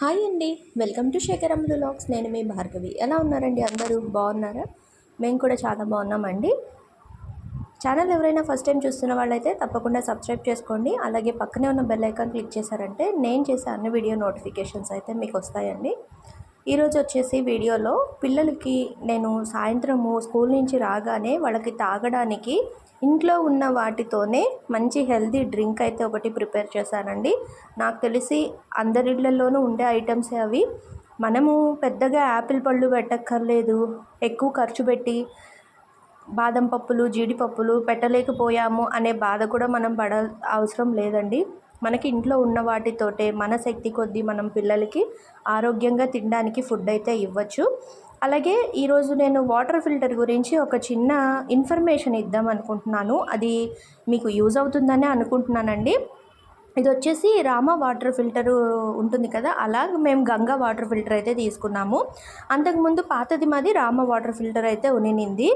Hi అండి. Welcome to Shekharam blogs నేను మీ భార్గవి. ఎలా ఉన్నారండి అందరూ? బాగున్నారా? మేము కూడా చాలా బాగున్నామండి. ఛానల్ ఎవరైనా ఫస్ట్ టైం చూస్తున్న వాళ్ళైతే తప్పకుండా సబ్స్క్రైబ్ చేసుకోండి. అలాగే పక్కనే ఉన్న బెల్ ఐకాన్ క్లిక్ చేశారంటే నేను చేసే అన్ని వీడియో నోటిఫికేషన్స్ అయితే మీకు వస్తాయండి. ఈరోజు వచ్చేసి వీడియోలో పిల్లలకి నేను సాయంత్రము స్కూల్ నుంచి రాగానే వాళ్ళకి తాగడానికి ఇంట్లో ఉన్న వాటితోనే మంచి హెల్తీ డ్రింక్ అయితే ఒకటి ప్రిపేర్ చేశానండి. నాకు తెలిసి అందరిళ్ళలోనూ ఉండే ఐటమ్సే అవి. మనము పెద్దగా యాపిల్ పళ్ళు పెట్టక్కర్లేదు. ఎక్కువ ఖర్చు పెట్టి బాదం పప్పులు జీడిపప్పులు పెట్టలేకపోయాము అనే బాధ కూడా మనం పడ అవసరం లేదండి. మనకి ఇంట్లో ఉన్న వాటితోటే మన శక్తి కొద్దీ మనం పిల్లలకి ఆరోగ్యంగా తినడానికి ఫుడ్ అయితే ఇవ్వచ్చు. అలాగే ఈరోజు నేను వాటర్ ఫిల్టర్ గురించి ఒక చిన్న ఇన్ఫర్మేషన్ ఇద్దాం అనుకుంటున్నాను. అది మీకు యూజ్ అవుతుందని అనుకుంటున్నానండి. ఇది వచ్చేసి రామ వాటర్ ఫిల్టర్ ఉంటుంది కదా అలాగ మేము గంగా వాటర్ ఫిల్టర్ అయితే తీసుకున్నాము. అంతకుముందు పాతది మాది రామ వాటర్ ఫిల్టర్ అయితే ఉనినింది.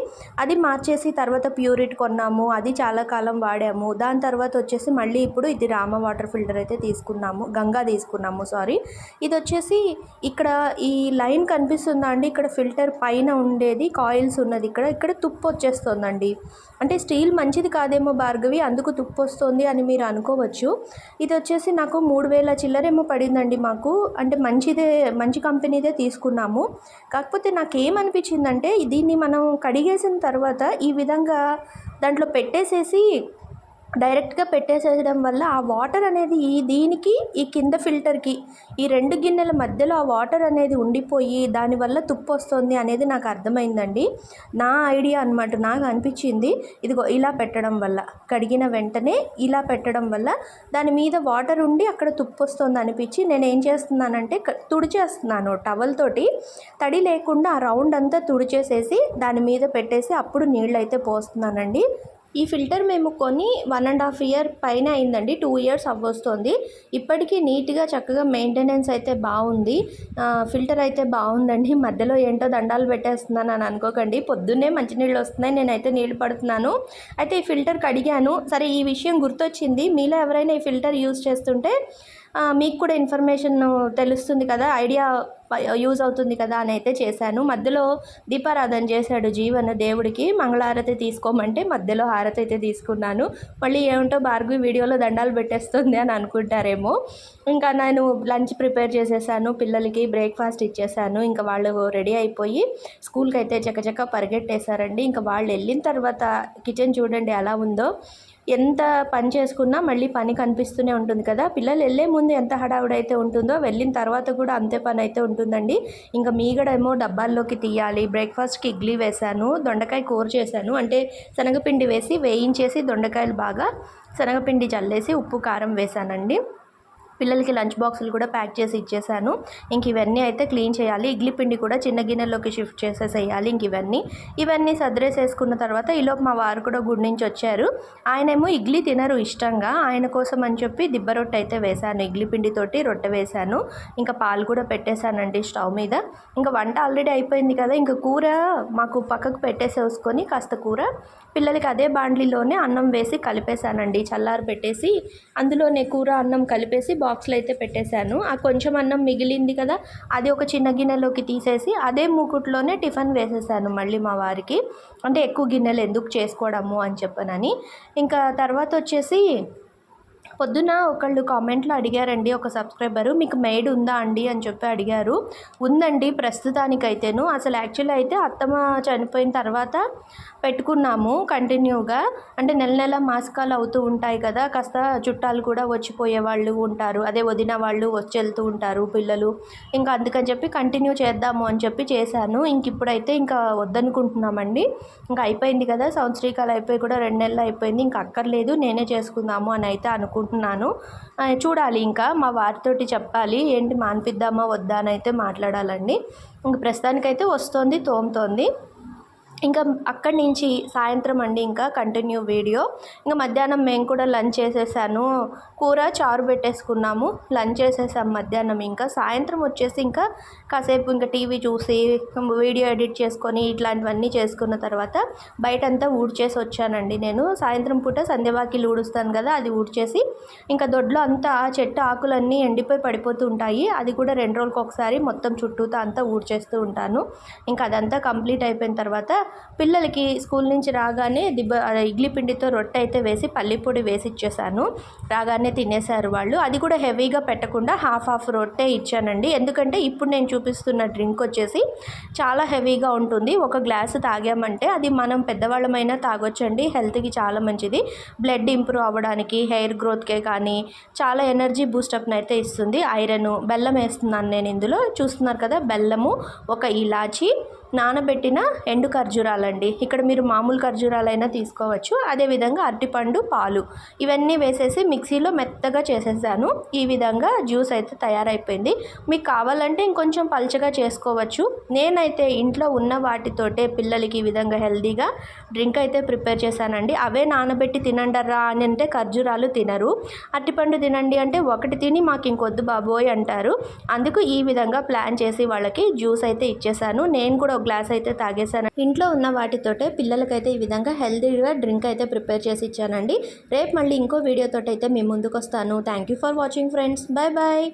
అది మార్చేసి తర్వాత ప్యూరిట్ కొన్నాము అది చాలా కాలం వాడాము. దాని తర్వాత వచ్చేసి మళ్ళీ ఇప్పుడు ఇది రామ వాటర్ ఫిల్టర్ అయితే తీసుకున్నాము గంగా తీసుకున్నాము సారీ. ఇది వచ్చేసి ఇక్కడ ఈ లైన్ కనిపిస్తుందా అండి? ఇక్కడ ఫిల్టర్ పైన ఉండేది కాయిల్స్ ఉన్నది ఇక్కడ ఇక్కడ తుప్పు వచ్చేస్తుందండి. అంటే స్టీల్ మంచిది కాదేమో భార్గవి అందుకు తుప్పు వస్తుంది అని మీరు అనుకోవచ్చు. ఇది వచ్చేసి నాకు మూడు వేల చిల్లరేమో పడిందండి మాకు. అంటే మంచిదే మంచి కంపెనీదే తీసుకున్నాము. కాకపోతే నాకు ఏమనిపించిందంటే దీన్ని మనం కడిగేసిన తర్వాత ఈ విధంగా దాంట్లో పెట్టేసేసి డైరెక్ట్గా పెట్టేసేయడం వల్ల ఆ వాటర్ అనేది ఈ దీనికి ఈ కింద ఫిల్టర్కి ఈ రెండు గిన్నెల మధ్యలో ఆ వాటర్ అనేది ఉండిపోయి దానివల్ల తుప్పు వస్తుంది అనేది నాకు అర్థమైందండి. నా ఐడియా అనమాట నాకు అనిపించింది. ఇదిగో ఇలా పెట్టడం వల్ల కడిగిన వెంటనే ఇలా పెట్టడం వల్ల దాని మీద వాటర్ ఉండి అక్కడ తుప్పు వస్తుంది అనిపించి నేను ఏం చేస్తున్నానంటే తుడిచేస్తున్నాను టవల్ తోటి. తడి లేకుండా ఆ రౌండ్ అంతా తుడిచేసేసి దాని మీద పెట్టేసి అప్పుడు నీళ్ళు అయితే పోస్తున్నానండి. ఈ ఫిల్టర్ మేము కొని వన్ అండ్ హాఫ్ ఇయర్ పైన అయిందండి. టూ ఇయర్స్ అవ్వొస్తుంది. ఇప్పటికీ నీట్గా చక్కగా మెయింటెనెన్స్ అయితే బాగుంది ఫిల్టర్ అయితే బాగుందండి మధ్యలో ఏంటో దండాలు పెట్టేస్తున్నాను అని అనుకోకండి. పొద్దున్నే మంచినీళ్ళు వస్తున్నాయి. నేనైతే నీళ్ళు పడుతున్నాను. అయితే ఈ ఫిల్టర్ కడిగాను. సరే ఈ విషయం గుర్తొచ్చింది. మీలో ఎవరైనా ఈ ఫిల్టర్ యూస్ చేస్తుంటే మీకు కూడా ఇన్ఫర్మేషన్ తెలుస్తుంది కదా. ఐడియా యూజ్ అవుతుంది కదా అని అయితే చేశాను. మధ్యలో దీపారాధన చేశాడు జీవన్ దేవుడికి. మంగళహారతి తీసుకోమంటే మధ్యలో హారతి అయితే తీసుకున్నాను. మళ్ళీ ఏమిటో భార్గవి వీడియోలో దండాలు పెట్టేస్తుంది అని అనుకుంటారేమో. ఇంకా నేను లంచ్ ప్రిపేర్ చేసేసాను. పిల్లలకి బ్రేక్ఫాస్ట్ ఇచ్చేసాను. ఇంకా వాళ్ళు రెడీ అయిపోయి స్కూల్కి అయితే చక్కచక్క పరిగెట్టేశారండి. ఇంకా వాళ్ళు వెళ్ళిన తర్వాత కిచెన్ చూడండి ఎలా ఉందో. ఎంత పని చేసుకున్నా మళ్ళీ పని కనిపిస్తూనే ఉంటుంది కదా. పిల్లలు వెళ్ళే ముందు ఎంత హడావుడైతే ఉంటుందో వెళ్ళిన తర్వాత కూడా అంతే పని అయితే ఉంటుందండి. ఇంకా మీగడేమో డబ్బాల్లోకి తీయాలి. బ్రేక్ఫాస్ట్కి ఇడ్లీ వేశాను. దొండకాయ కూర చేశాను. అంటే శనగపిండి వేసి వేయించేసి దొండకాయలు బాగా శనగపిండి చల్లేసి ఉప్పు కారం వేశానండి. పిల్లలకి లంచ్ బాక్సులు కూడా ప్యాక్ చేసి ఇచ్చేసాను. ఇంక ఇవన్నీ అయితే క్లీన్ చేయాలి. ఇడ్లీ పిండి కూడా చిన్న గిన్నెలోకి షిఫ్ట్ చేసేసేయాలి ఇంక ఇవన్నీ. ఇవన్నీ సదిరేసేసుకున్న తర్వాత ఈలోపు మా వారు కూడా గుడి నుంచి వచ్చారు. ఆయనేమో ఇడ్లీ తినరు ఇష్టంగా. ఆయన కోసం అని చెప్పి దిబ్బ రొట్టె అయితే వేశాను. ఇడ్లీ పిండితోటి రొట్టె వేశాను. ఇంకా పాలు కూడా పెట్టేశానండి స్టవ్ మీద. ఇంకా వంట ఆల్రెడీ అయిపోయింది కదా ఇంకా కూర మాకు పక్కకు పెట్టేసేసుకొని కాస్త కూర. పిల్లలకి అదే బాండ్లీలోనే అన్నం వేసి కలిపేశానండి. చల్లారి పెట్టేసి అందులోనే కూర అన్నం కలిపేసి బాక్స్లో అయితే పెట్టేశాను. ఆ కొంచెం అన్నం మిగిలింది కదా అది ఒక చిన్న గిన్నెలోకి తీసేసి అదే మూకుట్లోనే టిఫిన్ వేసేసాను మళ్ళీ మా వారికి. అంటే ఎక్కువ గిన్నెలు ఎందుకు చేసుకోవడము అని చెప్పనని. ఇంకా తర్వాత వచ్చేసి పొద్దున ఒకళ్ళు కామెంట్లో అడిగారండి ఒక సబ్స్క్రైబరు మీకు మెయిడ్ ఉందా అండి? అని చెప్పి అడిగారు. ఉందండి ప్రస్తుతానికైతేను. అసలు యాక్చువల్లీ అయితే అత్తమ్మ చనిపోయిన తర్వాత పెట్టుకున్నాము కంటిన్యూగా. అంటే నెల నెల మాసకాలు అవుతూ ఉంటాయి కదా కాస్త చుట్టాలు కూడా వచ్చిపోయే వాళ్ళు ఉంటారు. అదే వదిన వాళ్ళు వచ్చేళ్తూ ఉంటారు పిల్లలు. ఇంకా అందుకని చెప్పి కంటిన్యూ చేద్దాము అని చెప్పి చేశాను. ఇంక ఇప్పుడైతే ఇంకా వద్దనుకుంటున్నామండి. ఇంకా అయిపోయింది కదా సంవత్సరీకాలు అయిపోయి కూడా రెండు నెలలు అయిపోయింది. ఇంకా అక్కర్లేదు నేనే చేసుకుందాము అని అయితే అనుకుంటున్నాను. చూడాలి ఇంకా. మా వారితోటి చెప్పాలి. ఏంటి మానిపిద్దామా వద్దా అని అయితే మాట్లాడాలండి. ఇంక ప్రస్తుతానికైతే వస్తుంది తోముతోంది. ఇంకా అక్కడి నుంచి సాయంత్రం అండి ఇంకా కంటిన్యూ వీడియో. ఇంకా మధ్యాహ్నం మేము కూడా లంచ్ చేసేసాను. కూర చారు పెట్టేసుకున్నాము. లంచ్ చేసేసాం మధ్యాహ్నం ఇంకా. సాయంత్రం వచ్చేసి ఇంకా కాసేపు ఇంకా టీవీ చూసి వీడియో ఎడిట్ చేసుకొని ఇట్లాంటివన్నీ చేసుకున్న తర్వాత బయటంతా ఊడ్చేసి వచ్చానండి నేను. సాయంత్రం పూట సంధ్యవాకిలు ఊడుస్తాను కదా అది ఊడ్చేసి ఇంకా దొడ్లో అంతా చెట్టు ఆకులన్నీ ఎండిపోయి పడిపోతూ ఉంటాయి. అది కూడా రెండు రోజులకు ఒకసారి మొత్తం చుట్టూతో అంతా ఊడ్చేస్తూ ఉంటాను. ఇంకా అదంతా కంప్లీట్ అయిపోయిన తర్వాత పిల్లలకి స్కూల్ నుంచి రాగానే దిబ్బ ఇడ్లీ పిండితో రొట్టె అయితే వేసి పల్లిపొడి వేసి ఇచ్చేసాను. రాగానే తినేశారు వాళ్ళు. అది కూడా హెవీగా పెట్టకుండా హాఫ్ హాఫ్ రొట్టె ఇచ్చానండి. ఎందుకంటే ఇప్పుడు నేను చూపిస్తున్న డ్రింక్ వచ్చేసి చాలా హెవీగా ఉంటుంది. ఒక గ్లాసు తాగామంటే అది మనం పెద్దవాళ్ళమైనా తాగొచ్చండి. హెల్త్కి చాలా మంచిది. బ్లడ్ ఇంప్రూవ్ అవ్వడానికి హెయిర్ గ్రోత్కే కానీ చాలా ఎనర్జీ బూస్టప్ని అయితే ఇస్తుంది. ఐరన్ బెల్లం వేస్తున్నాను నేను ఇందులో. చూస్తున్నారు కదా బెల్లము ఒక ఇలాచి నానబెట్టిన ఎండు ఖర్జూరాలండి. ఇక్కడ మీరు మామూలు ఖర్జూరాలైనా తీసుకోవచ్చు. అదేవిధంగా అరటిపండు పాలు ఇవన్నీ వేసేసి మిక్సీలో మెత్తగా చేసేసాను. ఈ విధంగా జ్యూస్ అయితే తయారైపోయింది. మీకు కావాలంటే ఇంకొంచెం పల్చగా చేసుకోవచ్చు. నేనైతే ఇంట్లో ఉన్న వాటితోటే పిల్లలకి ఈ విధంగా హెల్దీగా డ్రింక్ అయితే ప్రిపేర్ చేశానండి. అవే నానబెట్టి తినండరా అని అంటే ఖర్జూరాలు తినరు. అరటిపండు తినండి అంటే ఒకటి తిని మాకు ఇంకొద్దు బాబోయ్ అంటారు. అందుకు ఈ విధంగా ప్లాన్ చేసి వాళ్ళకి జ్యూస్ అయితే ఇచ్చేసాను. నేను కూడా ఒక గ్లాస్ అయితే తాగేసాను ఇంట్లో ఉన్న వాటితోటే పిల్లలకైతే ఈ విధంగా హెల్తీగా డ్రింక్ అయితే ప్రిపేర్ చేసి ఇచ్చానండి. రేపు మళ్ళీ ఇంకో వీడియోతో అయితే మీ ముందుకు వస్తాను thank you for watching friends bye bye